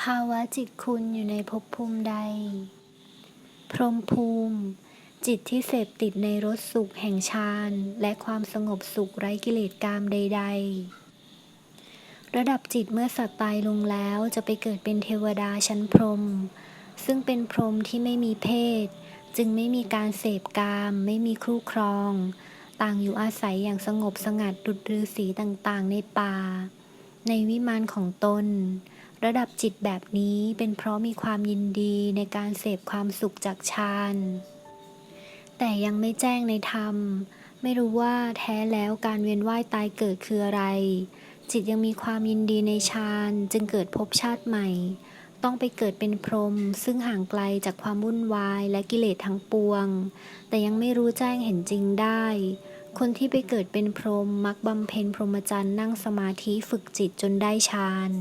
ภาวะจิตคุณอยู่ในภพภูมิใด พรหมภูมิ จิตที่เสพติดในรสสุขแห่งฌานและความสงบสุขไร้กิเลสกามใด ๆ ระดับจิตเมื่อสัตว์ตายลงแล้วจะไปเกิดเป็นเทวดาชั้นพรหมซึ่งเป็นพรหมที่ไม่มีเพศ จึงไม่มีการเสพกาม ไม่มีครู่ครอง ต่างอยู่อาศัยอย่างสงบสงัดดุจฤาษีต่างๆ ในป่า ในวิมานของตน ระดับจิตแบบนี้เป็นเพราะมีความยินดีในการเสพความสุขจากฌานแต่ยังไม่แจ้งในธรรม ไม่รู้ว่าแท้แล้วการเวียนว่ายตายเกิดคืออะไร จิตยังมีความยินดีในฌานจึงเกิดภพชาติใหม่ ต้องไปเกิดเป็นพรหมซึ่งห่างไกลจากความวุ่นวายและกิเลสทั้งปวง แต่ยังไม่รู้แจ้งเห็นจริงได้ คนที่ไปเกิดเป็นพรหมมักบำเพ็ญพรหมจรรย์นั่งสมาธิฝึกจิตจนได้ฌาน